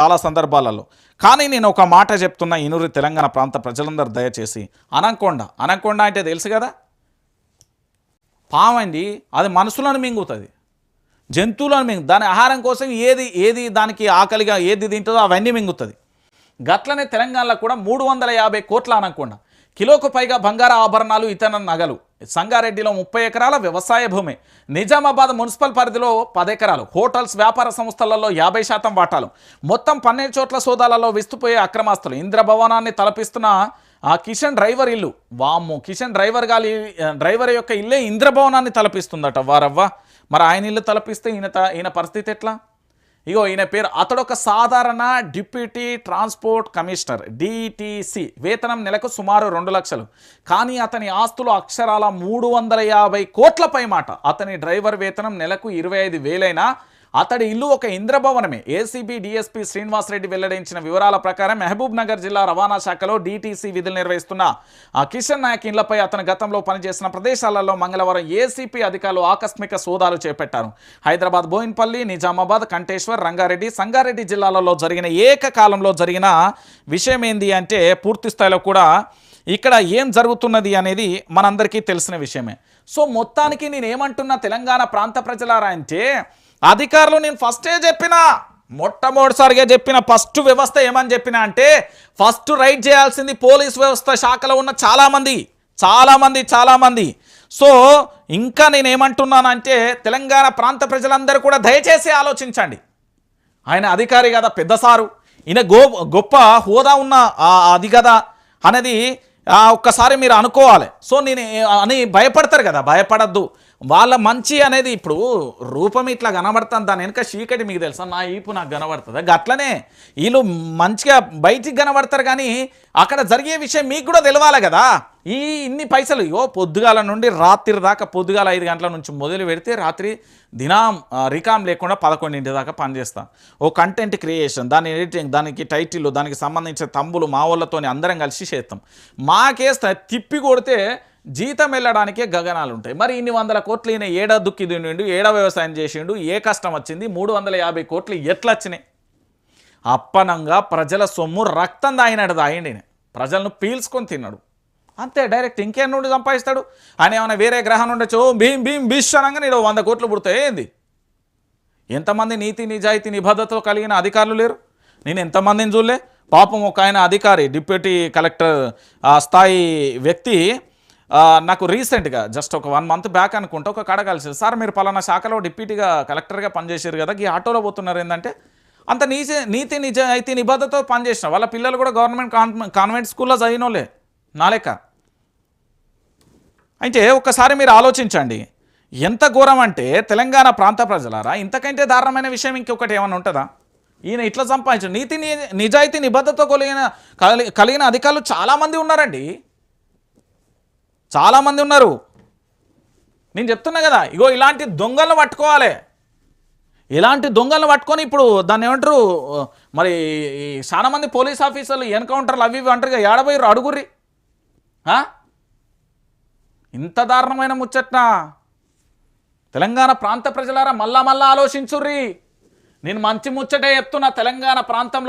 చాలా సందర్భాలలో. కానీ నేను ఒక మాట చెప్తున్నా ఇనూరి తెలంగాణ ప్రాంత ప్రజలందరూ దయచేసి అనకొండ అనకొండ అంటే తెలుసు కదా? పామండి అది మనుషులను మింగుతుంది. జంతువులను మింగు దాని ఆహారం కోసం ఏది ఏది దానికి ఆకలిగా ఏది తింటుందో అవన్నీ మింగుతుంది. గట్లనే తెలంగాణలో కూడా మూడు వందల యాభై కోట్ల అనకుండా. కిలోకు పైగా బంగార ఆభరణాలు ఇతర నగలు. సంగారెడ్డిలో ముప్పై ఎకరాల వ్యవసాయ భూమి. నిజామాబాద్ మున్సిపల్ పరిధిలో పది ఎకరాలు. హోటల్స్ వ్యాపార సంస్థలలో యాభై శాతం వాటాలు. మొత్తం పన్నెండు చోట్ల సోదాలలో విస్తుపోయే అక్రమాస్తులు. ఇంద్రభవనాన్ని తలపిస్తున్న ఆ కిషన్ డ్రైవర్ ఇల్లు. వామ్ము కిషన్ డ్రైవర్ గాలి డ్రైవర్ యొక్క ఇల్లే ఇంద్రభవనాన్ని తలపిస్తుందట. వారవ్వ మరి ఆయన ఇల్లు తలపిస్తే ఈయన ఈయన పరిస్థితి ఎట్లా? ఇగో ఈయన పేరు అతడు ఒక సాధారణ డిప్యూటీ ట్రాన్స్పోర్ట్ కమిషనర్ డిటిసి వేతనం నెలకు సుమారు రెండు లక్షలు. కానీ అతని ఆస్తులు అక్షరాల మూడు వందల యాభై కోట్లపై మాట అతని డ్రైవర్ వేతనం నెలకు ఇరవై ఐదు వేలైనా అతడి ఇల్లు ఒక ఇంద్రభవనమే. ఏసీబీ డిఎస్పీ శ్రీనివాసరెడ్డి వెల్లడించిన వివరాల ప్రకారం మహబూబ్ నగర్ జిల్లా రవాణా శాఖలో డీటీసీ విధులు నిర్వహిస్తున్న ఆ కిషన్ నాయక్ ఇళ్ళపై అతను గతంలో పనిచేసిన ప్రదేశాలలో మంగళవారం ఏసీపీ అధికారులు ఆకస్మిక సోదాలు చేపట్టారు. హైదరాబాద్ బోయిన్పల్లి నిజామాబాద్ కంటేశ్వర్ రంగారెడ్డి సంగారెడ్డి జిల్లాలలో జరిగిన ఏకకాలంలో జరిగిన విషయం ఏంది అంటే పూర్తి స్థాయిలో కూడా ఇక్కడ ఏం జరుగుతున్నది అనేది మనందరికీ తెలిసిన విషయమే. సో మొత్తానికి నేనేమంటున్నా తెలంగాణ ప్రాంత ప్రజలారా అంటే అధికారులు నేను ఫస్టే చెప్పిన మొట్టమొదటిసారిగా చెప్పిన ఫస్ట్ వ్యవస్థ ఏమని చెప్పిన అంటే ఫస్ట్ రైడ్ చేయాల్సింది పోలీస్ వ్యవస్థ శాఖలో ఉన్న చాలామంది చాలామంది చాలామంది. సో ఇంకా నేను ఏమంటున్నానంటే తెలంగాణ ప్రాంత ప్రజలందరూ కూడా దయచేసి ఆలోచించండి. ఆయన అధికారి కదా పెద్ద సారు. ఈయన గో గొప్ప హోదా ఉన్న ఆ అది కదా అనేది ఒక్కసారి మీరు అనుకోవాలి. సో నేను అని భయపడతారు కదా భయపడద్దు. వాళ్ళ మంచి అనేది ఇప్పుడు రూపం ఇట్లా కనబడుతుంది దాని వెనక చీకటి మీకు తెలుసా? నా ఈపు నాకు కనబడుతుంది. అట్లనే వీళ్ళు మంచిగా బయటికి కనబడతారు కానీ అక్కడ జరిగే విషయం మీకు కూడా తెలవాలి కదా. ఈ ఇన్ని పైసలు ఇగో పొద్దుగాల నుండి రాత్రి దాకా పొద్దుగాల ఐదు గంటల నుంచి మొదలు పెడితే రాత్రి దినం రికామ్ లేకుండా పదకొండింటి దాకా పనిచేస్తాం. ఓ కంటెంట్ క్రియేషన్ దాని ఎడిటింగ్ దానికి టైటిల్ దానికి సంబంధించిన తంబులు మా వాళ్ళతో అందరం కలిసి చేస్తాం. మాకేస్తే తిప్పి కొడితే జీతం వెళ్ళడానికే గగనాలు ఉంటాయి మరి ఇన్ని వందల కోట్లు ఈయన ఏడా దుక్కి దున్నిండు ఏడా వ్యవసాయం చేసిండు ఏ కష్టం వచ్చింది మూడు వందల యాభై కోట్లు ఎట్లా వచ్చినాయి అప్పనంగా ప్రజల సొమ్ము రక్తం దాయినాడు దాయండి ప్రజలను పీల్చుకొని తిన్నాడు. అంతే డైరెక్ట్ ఇంకేం నుండి సంపాదిస్తాడు? ఆయన ఏమైనా వేరే గ్రహం నుండి భీం భీం బిష్ అనగా నేను వంద కోట్లు పుడతాయి ఏంది? ఎంతమంది నీతి నిజాయితీ నిబద్ధతో కలిగిన అధికారులు లేరు? నేను ఎంతమందిని చూడలే? పాపం ఒక ఆయన అధికారి డిప్యూటీ కలెక్టర్ స్థాయి వ్యక్తి నాకు రీసెంట్గా జస్ట్ ఒక వన్ మంత్ బ్యాక్ అనుకుంటా ఒక కడ కలిసింది. సార్ మీరు పలానా శాఖలో డిప్యూటీగా కలెక్టర్గా పనిచేసారు కదా ఈ ఆటోలో పోతున్నారు ఏంటంటే అంత నీతి నీతి నిజాయితీ నిబద్ధతతో పనిచేసిన వాళ్ళ పిల్లలు కూడా గవర్నమెంట్ కాన్వెంట్ స్కూల్లో చదివినోలే నా లెక్క. అయితే ఒక్కసారి మీరు ఆలోచించండి. ఎంత ఘోరం అంటే తెలంగాణ ప్రాంత ప్రజలారా ఇంతకంటే దారుణమైన విషయం ఇంకొకటి ఏమైనా ఉంటుందా? ఈయన ఇట్లా సంపాదించాడు. నీతి నిజాయితీ నిబద్ధత కలిగిన కలిగిన అధికారులు చాలామంది ఉన్నారండి. చాలామంది ఉన్నారు. నేను చెప్తున్నా కదా ఇగో ఇలాంటి దొంగలను పట్టుకోవాలి. ఇలాంటి దొంగలను పట్టుకొని ఇప్పుడు దాన్ని ఏమంటారు మరి చాలామంది పోలీస్ ఆఫీసర్లు ఎన్కౌంటర్లు అవి ఇవి అంటారు కదా ఏడబోయారు అడుగుర్రి. ఇంత దారుణమైన ముచ్చట్నా? తెలంగాణ ప్రాంత ప్రజలారా మళ్ళా మళ్ళా ఆలోచించుర్రి. నేను మంచి ముచ్చటే చెప్తున్నా తెలంగాణ ప్రాంతంలో